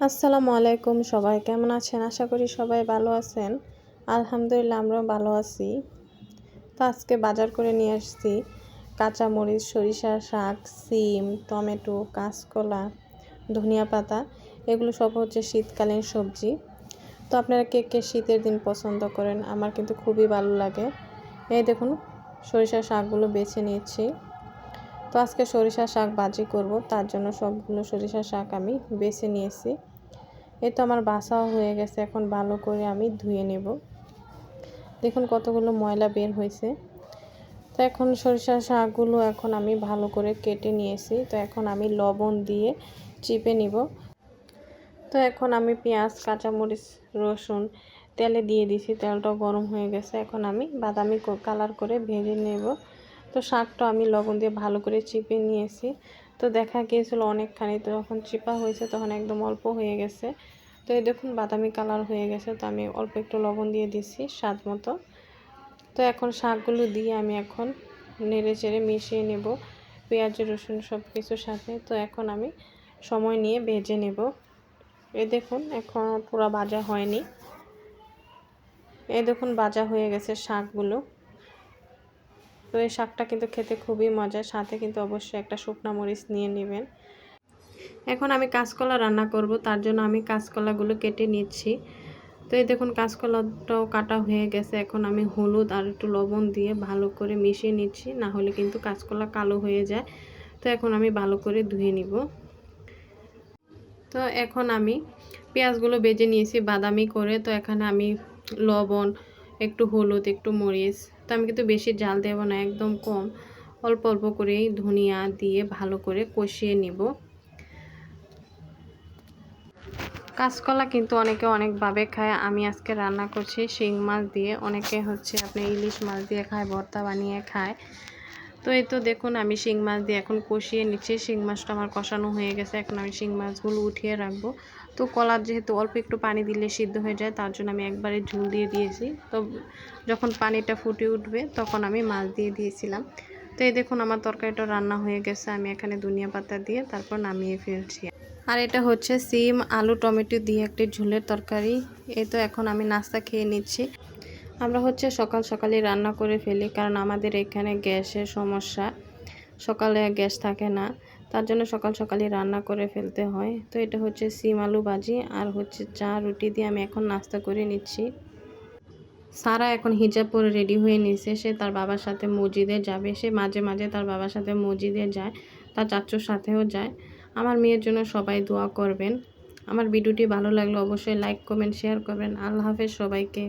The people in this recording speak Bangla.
আসসালামু আলাইকুম সবাই, কেমন আছেন? আশা করি সবাই ভালো আছেন। আলহামদুলিল্লাহ আমরাও ভালো আছি। তো আজকে বাজার করে নিয়ে আসছি কাঁচামরিচ, সরিষা শাক, সিম, টমেটো, কাঁচকলা, ধনিয়া পাতা। এগুলো সব হচ্ছে শীতকালীন সবজি। তো আপনারা কে কে শীতের দিন পছন্দ করেন? আমার কিন্তু খুবই ভালো লাগে। এই দেখুন, সরিষা শাকগুলো বেছে নিয়েছি। তো আজকে সরিষা শাক বাজি করব, তার জন্য সবগুলো সরিষা শাক আমি বেছে নিয়েছি। এই তো আমার বাসাও হয়ে গেছে, এখন ভালো করে আমি ধুয়ে নেব। দেখুন কতগুলো ময়লা বের হয়েছে। তো এখন সরিষা শাকগুলো এখন আমি ভালো করে কেটে নিয়েছি, তো এখন আমি লবণ দিয়ে চিপে নিব। তো এখন আমি পেঁয়াজ, কাঁচামরিচ, রসুন তেলে দিয়ে দিছি তেলটাও গরম হয়ে গেছে। এখন আমি বাদামি কালার করে ভেজে নেব। তো শাকটা আমি লবণ দিয়ে ভালো করে চিপে নিয়েছি। তো দেখা গিয়েছিল অনেকখানি, তো যখন চিপা হয়েছে তখন একদম অল্প হয়ে গেছে। তো এই দেখুন বাদামি কালার হয়ে গেছে, তো আমি অল্প একটু লবণ দিয়ে দিচ্ছি স্বাদ মতো। তো এখন শাকগুলো দিয়ে আমি এখন নেড়ে চেড়ে মিশিয়ে নেব, পেঁয়াজ, রসুন সব কিছুর সাথে। তো এখন আমি সময় নিয়ে ভেজে নেব। এ দেখুন এখন পুরো ভাজা হয়নি। এ দেখুন ভাজা হয়ে গেছে শাকগুলো। তো এই শাকটা কিন্তু খেতে খুবই মজা সাথে কিন্তু অবশ্যই একটা শুকনো মরিচ নিয়ে নেবেন। এখন আমি কাঁচকলা রান্না করব, তার জন্য আমি কাঁচকলাগুলো কেটে নিচ্ছি। তো এই দেখুন, কাঁচকলাটাও কাটা হয়ে গেছে। এখন আমি হলুদ আর একটু লবণ দিয়ে ভালো করে মিশিয়ে নিচ্ছি, না হলে কিন্তু কাঁচকলা কালো হয়ে যায়। তো এখন আমি ভালো করে ধুয়ে নিব। তো এখন আমি পেঁয়াজগুলো বেজে নিয়েছি বাদামি করে। তো এখানে আমি লবণ একটু হলুদ, একটু মরিচ। তো আমি কিন্তু বেশি জাল দেব না, একদম কম। অল্প অল্প করেই ধনিয়া দিয়ে ভালো করে কষিয়ে নিব। কাঁচকলা কিন্তু অনেকে অনেকভাবে খায়। আমি আজকে রান্না করছি শিং মাছ দিয়ে। অনেকে হচ্ছে আপনি ইলিশ মাছ দিয়ে খায়, ভর্তা বানিয়ে খায়। তো এই তো দেখুন, আমি শিং মাছ দিয়ে এখন কষিয়ে নিচ্ছি। শিং মাছটা আমার কষানো হয়ে গেছে। এখন আমি শিং মাছগুলো উঠিয়ে রাখব। তো কলার যেহেতু অল্প একটু পানি দিলে সিদ্ধ হয়ে যায়, তার জন্য আমি একবারে ঝুল দিয়ে দিয়েছি। তো যখন পানিটা ফুটে উঠবে, তখন আমি মাছ দিয়ে দিয়েছিলাম। তো এই দেখুন, আমার তরকারিটা রান্না হয়ে গেছে। আমি এখানে দুনিয়া পাতা দিয়ে তারপর নামিয়ে ফেলছি। আর এটা হচ্ছে সিম আলু টমেটো দিয়ে একটি ঝুলের তরকারি। এই তো এখন আমি নাস্তা খেয়ে নিচ্ছি। আমরা হচ্ছে সকাল সকালে রান্না করে ফেলি, কারণ আমাদের এখানে গ্যাসের সমস্যা। সকালে গ্যাস থাকে না, তার জন্য সকাল সকালে রান্না করে ফেলতে হয়। তো এটা হচ্ছে সিম আলু ভাজি আর হচ্ছে চা রুটি দিয়ে আমি এখন নাস্তা করে নিচ্ছি। সারা এখন হিজাব পরে রেডি হয়ে নিছে, সে তার বাবার সাথে মসজিদে যাবে। সে মাঝে মাঝে তার বাবার সাথে মসজিদে যায়, তার চাচুর সাথেও যায়। আমার মেয়ের জন্য সবাই দোয়া করবেন। আমার ভিডিওটি ভালো লাগলে অবশ্যই লাইক কমেন্ট শেয়ার করবেন। আল্লাহ হাফেজ সবাইকে।